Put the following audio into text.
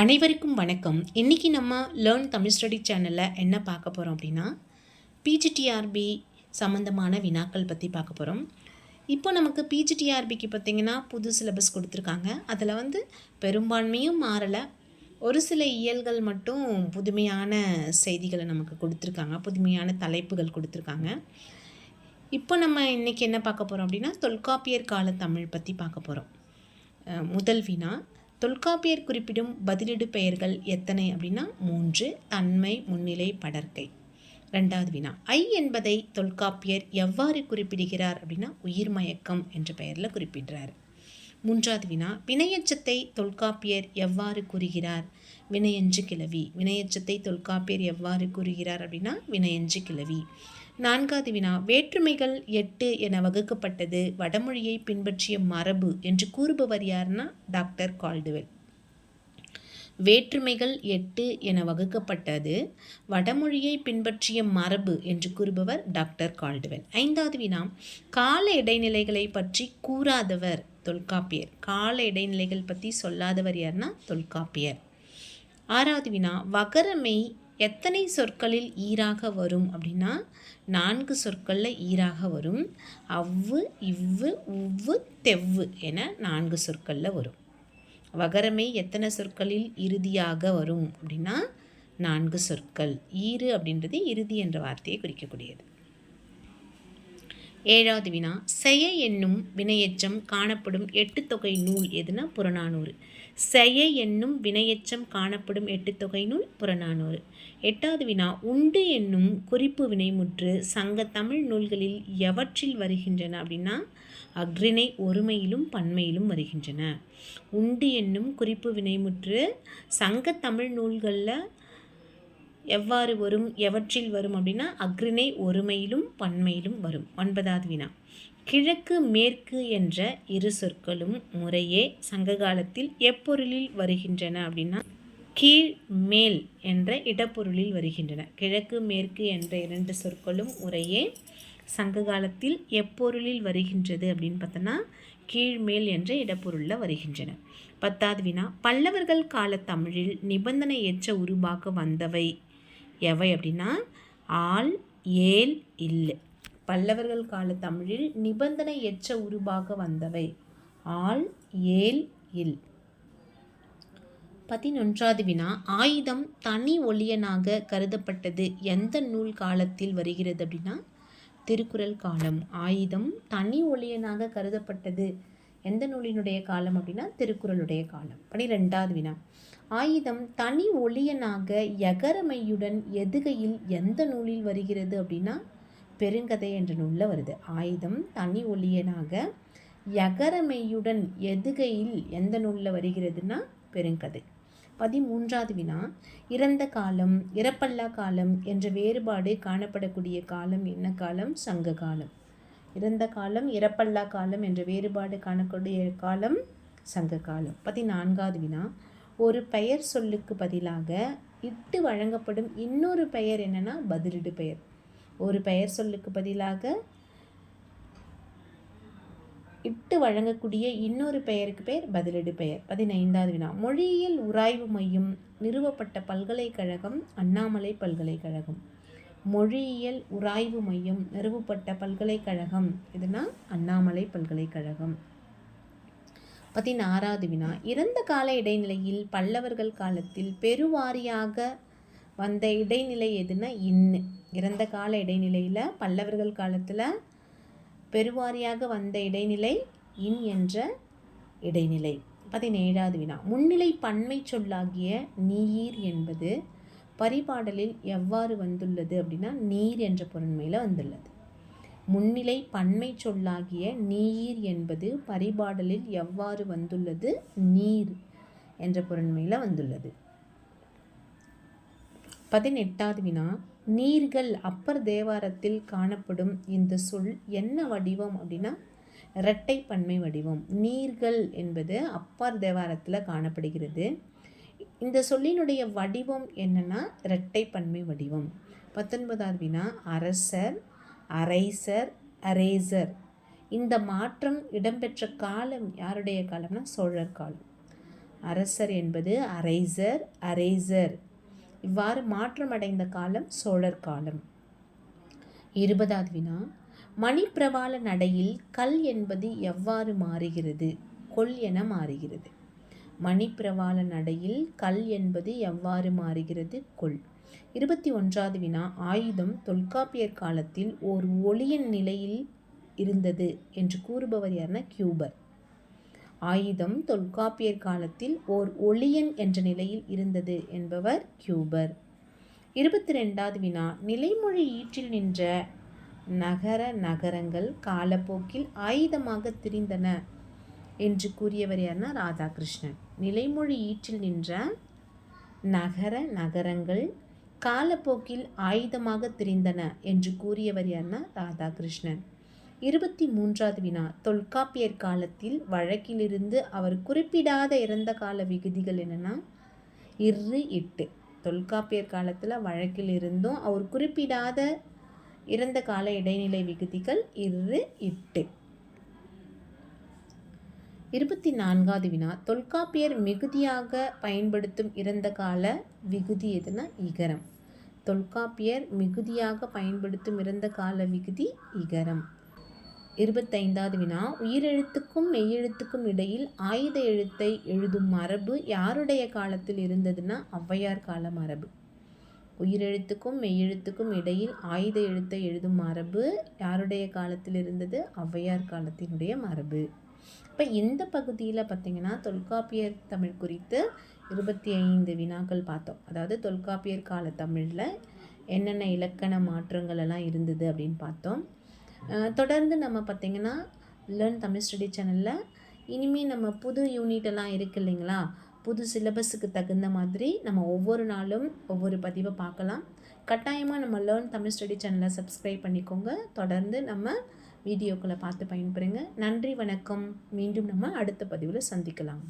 அனைவருக்கும் வணக்கம். இன்றைக்கி நம்ம லேர்ன் தமிழ் ஸ்டடி சேனலில் என்ன பார்க்க போகிறோம் அப்படின்னா பிஜிடிஆர்பி சம்மந்தமான வினாக்கள் பற்றி பார்க்க போகிறோம் இப்போ நமக்கு பிஜிடிஆர்பிக்கு பார்த்திங்கன்னா புது சிலபஸ் கொடுத்துருக்காங்க. அதில் வந்து பெரும்பான்மையும் மாறலை. ஒரு சில இயல்கள் மட்டும் புதுமையான செய்திகளை நமக்கு கொடுத்துருக்காங்க. புதுமையான தலைப்புகள் கொடுத்துருக்காங்க. இப்போ நம்ம இன்றைக்கி என்ன பார்க்க போகிறோம் அப்படின்னா தொல்காப்பியர் கால தமிழ் பற்றி பார்க்க போகிறோம் முதல் வினா. தொல்காப்பியர் குறிப்பிடும் பதிலிடு பெயர்கள் எத்தனை அப்படின்னா மூன்று தன்மை முன்னிலை படர்க்கை ரெண்டாவது வினா. ஐ என்பதை தொல்காப்பியர் எவ்வாறு குறிப்பிடுகிறார் அப்படின்னா உயிர்மயக்கம் என்ற பெயரில் குறிப்பிடுறார். மூன்றாவது வினா. வினையச்சத்தை தொல்காப்பியர் எவ்வாறு கூறுகிறார்? வினையஞ்சு கிளவி. வினையச்சத்தை தொல்காப்பியர் எவ்வாறு கூறுகிறார் அப்படின்னா வினையஞ்சு கிளவி. நான்காவது வினா வேற்றுமைகள் எட்டு என வகுக்கப்பட்டது வடமொழியை பின்பற்றிய மரபு என்று கூறுபவர் யார்னா டாக்டர் கால்டுவெல். வேற்றுமைகள் எட்டு என வகுக்கப்பட்டது வடமொழியை பின்பற்றிய மரபு என்று கூறுபவர் டாக்டர் கால்டுவெல். ஐந்தாவது வினா கால இடைநிலைகளை பற்றி கூறாதவர் தொல்காப்பியர். கால இடைநிலைகள் பற்றி சொல்லாதவர் யார்னா தொல்காப்பியர். ஆறாவது வினா வகரமை எத்தனை சொற்களில் ஈராக வரும் அப்படின்னா நான்கு சொற்களில் ஈராக வரும். அவ்வு இவ்வு உவ்வு தெவ்வு என நான்கு சொற்களில் வரும். வகரமை எத்தனை சொற்களில் இறுதியாக வரும் அப்படின்னா நான்கு சொற்கள். ஈறு அப்படின்றது இறுதி என்ற வார்த்தையை குறிக்கக்கூடியது. ஏழாவது வினா செய என்னும் வினையெச்சம் காணப்படும் எட்டு தொகை நூல் எதுனா புறநானூறு. செய என்னும் வினையெச்சம் காணப்படும் எட்டு தொகை நூல் புறநானூறு. எட்டாவது வினா உண்டு என்னும் குறிப்பு வினைமுற்று சங்க தமிழ் நூல்களில் எவற்றில் வருகின்றன அப்படின்னா அக்ரிணை ஒருமையிலும் பன்மையிலும் வருகின்றன. உண்டு என்னும் குறிப்பு வினைமுற்று சங்க தமிழ் நூல்களில் எவ்வாறு வரும் எவற்றில் வரும் அப்படின்னா அக்ரிணை ஒருமையிலும் பன்மையிலும் வரும். ஒன்பதாவது வினா கிழக்கு மேற்கு என்ற இரு சொற்களும் முறையே சங்க காலத்தில் எப்பொருளில் வருகின்றன அப்படின்னா கீழ் மேல் என்ற இடப்பொருளில் வருகின்றன. கிழக்கு மேற்கு என்ற இரண்டு சொற்களும் முறையே சங்க காலத்தில் எப்பொருளில் வருகின்றது அப்படின்னு பார்த்தோன்னா கீழ்மேல் என்ற இடப்பொருளில் வருகின்றன. பத்தாவது வினா பல்லவர்கள் கால தமிழில் நிபந்தனை எச்ச உருவாக வந்தவை எவை அப்படின்னா ஆள் ஏல் இல் பல்லவர்கள் கால தமிழில் நிபந்தனை எச்ச உருவாக வந்தவை. ஆள் ஏல் இல். பதினொன்றாவது வினா. ஆயுதம் தனி ஒளியனாக கருதப்பட்டது எந்த நூல் காலத்தில் வருகிறது அப்படின்னா? திருக்குறள் காலம். ஆயுதம் தனி ஒளியனாக கருதப்பட்டது எந்த நூலினுடைய காலம் அப்படின்னா? திருக்குறளுடைய காலம். பனிரெண்டாவது வினா. ஆயுதம் தனி ஒளியனாக எகரமையுடன் எதுகையில் எந்த நூலில் வருகிறது அப்படின்னா? பெருங்கதை என்ற நூலில் வருது. ஆயுதம் தனி ஒளியனாக யகரமையுடன் எதுகையில் எந்த நூலில் வருகிறதுனா பெருங்கதை. பதிமூன்றாவது வினா இறந்த காலம் இறப்பல்லா காலம் என்ற வேறுபாடு காணப்படக்கூடிய காலம் என்ன காலம்? சங்க காலம். இறந்த காலம் இறப்பல்லா காலம் என்ற வேறுபாடு காணக்கூடிய காலம் சங்க காலம். பதினான்காவது வினா ஒரு பெயர் சொல்லுக்கு பதிலாக இட்டு வழங்கப்படும் இன்னொரு பெயர் என்னென்னா பதிலிடு பெயர். ஒரு பெயர் சொல்லுக்கு பதிலாக இட்டு வழங்கக்கூடிய இன்னொரு பெயருக்கு பெயர் பதிலிடு பெயர். பதினைந்தாவது வினா. மொழியியல் உராய்வு மையம் நிறுவப்பட்ட பல்கலைக்கழகம் அண்ணாமலை பல்கலைக்கழகம். மொழியியல் உராய்வு மையம் நிறுவப்பட்ட பல்கலைக்கழகம் இதுனா அண்ணாமலை பல்கலைக்கழகம். பதினாறாவது வினா. இறந்த கால இடைநிலையில் பல்லவர்கள் காலத்தில் பெருவாரியாக வந்த இடைநிலை எதுனா இன்னு. இறந்த கால இடைநிலையில் பல்லவர்கள் காலத்தில் பெருவாரியாக வந்த இடைநிலை இன் என்ற இடைநிலை. பதினேழாவது வினா. முன்னிலை பன்மை சொல்லாகிய நீர் என்பது பரிபாடலில் எவ்வாறு வந்துள்ளது அப்படின்னா நீர் என்ற பொருண்மையில் வந்துள்ளது. முன்னிலை பன்மை சொல்லாகிய நீர் என்பது பரிபாடலில் எவ்வாறு வந்துள்ளது? நீர் என்ற பொருண்மையில் வந்துள்ளது. பதினெட்டாவது வினா நீர்கள் அப்பர் தேவாரத்தில் காணப்படும் இந்த சொல் என்ன வடிவம்? அப்படின்னா இரட்டை பன்மை வடிவம். நீர்கள் என்பது அப்பர் தேவாரத்தில் காணப்படுகிறது. இந்த சொல்லினுடைய வடிவம் என்னன்னா இரட்டை பன்மை வடிவம். பத்தொன்பதாவது வினா அரசர் அரைசர் அரேசர். இந்த மாற்றம் இடம்பெற்ற காலம் யாருடைய காலம்னா சோழர் காலம். அரசர் என்பது அரைசர் அரேசர். இவ்வாறு மாற்றமடைந்த காலம் சோழர் காலம். இருபதாவது வினா. மணிப்பிரவாள நடையில் கல் என்பது எவ்வாறு மாறுகிறது? கொல் என மாறுகிறது. மணிப்பிரவாள நடையில் கல் என்பது எவ்வாறு மாறுகிறது? கொல். இருபத்தி ஒன்றாவது வினா. ஆயுதம் தொல்காப்பியர் காலத்தில் ஓர் ஒளியின் நிலையில் இருந்தது என்று கூறுபவர் யாருன்னா கியூபர். ஆயுதம் தொல்காப்பியர் காலத்தில் ஓர் ஒளியன் என்ற நிலையில் இருந்தது என்பவர் கியூபர். இருபத்தி ரெண்டாவது வினா. நிலைமொழி ஈற்றில் நின்ற நகர நகரங்கள் காலப்போக்கில் ஆயுதமாக திரிந்தன என்று கூறியவர் யார்னா ராதாகிருஷ்ணன். நிலைமொழி ஈற்றில் நின்ற நகர நகரங்கள் காலப்போக்கில் ஆயுதமாக திரிந்தன என்று கூறியவர் யார்னா ராதாகிருஷ்ணன். இருபத்தி மூன்றாவது வினா. தொல்காப்பியர் காலத்தில் வழக்கிலிருந்து அவர் குறிப்பிடாத இறந்த கால விகுதிகள் என்னென்னா இரு எட்டு. தொல்காப்பியர் காலத்தில் வழக்கில் இருந்தும் அவர் குறிப்பிடாத இறந்த கால இடைநிலை விகுதிகள் இரு எட்டு. இருபத்தி நான்காவது வினா. தொல்காப்பியர் மிகுதியாக பயன்படுத்தும் இறந்த கால விகுதி எதுனா இகரம். தொல்காப்பியர் மிகுதியாக பயன்படுத்தும் இறந்த கால விகுதி இகரம். இருபத்தைந்தாவது வினா உயிரெழுத்துக்கும் மெய்யெழுத்துக்கும் இடையில் ஆயுத எழுத்தை எழுதும் மரபு யாருடைய காலத்தில் இருந்ததுன்னா ஔவையார் கால மரபு. உயிரெழுத்துக்கும் மெய்யெழுத்துக்கும் இடையில் ஆயுத எழுத்தை எழுதும் மரபு யாருடைய காலத்தில் இருந்தது? ஔவையார் காலத்தினுடைய மரபு. இப்போ இந்த பகுதியில் பார்த்திங்கன்னா தொல்காப்பியர் தமிழ் குறித்து இருபத்தி ஐந்து வினாக்கள் பார்த்தோம். அதாவது தொல்காப்பியர் கால தமிழில் என்னென்ன இலக்கண மாற்றங்கள் எல்லாம் இருந்தது அப்படின்னு பார்த்தோம். தொடர்ந்து நம்ம பார்த்திங்கன்னா லேர்ன் தமிழ் ஸ்டடி சேனலில் இனிமேல் நம்ம புது யூனிட்டெல்லாம் இருக்குது இல்லைங்களா? புது சிலபஸுக்கு தகுந்த மாதிரி நம்ம ஒவ்வொரு நாளும் ஒவ்வொரு பதிவை பார்க்கலாம். கட்டாயமாக நம்ம லேர்ன் தமிழ் ஸ்டடி சேனலை சப்ஸ்கிரைப் பண்ணிக்கோங்க. தொடர்ந்து நம்ம வீடியோக்களை பார்த்து பயன்பெறுங்க. நன்றி வணக்கம். மீண்டும் நம்ம அடுத்த பதிவில் சந்திக்கலாம்.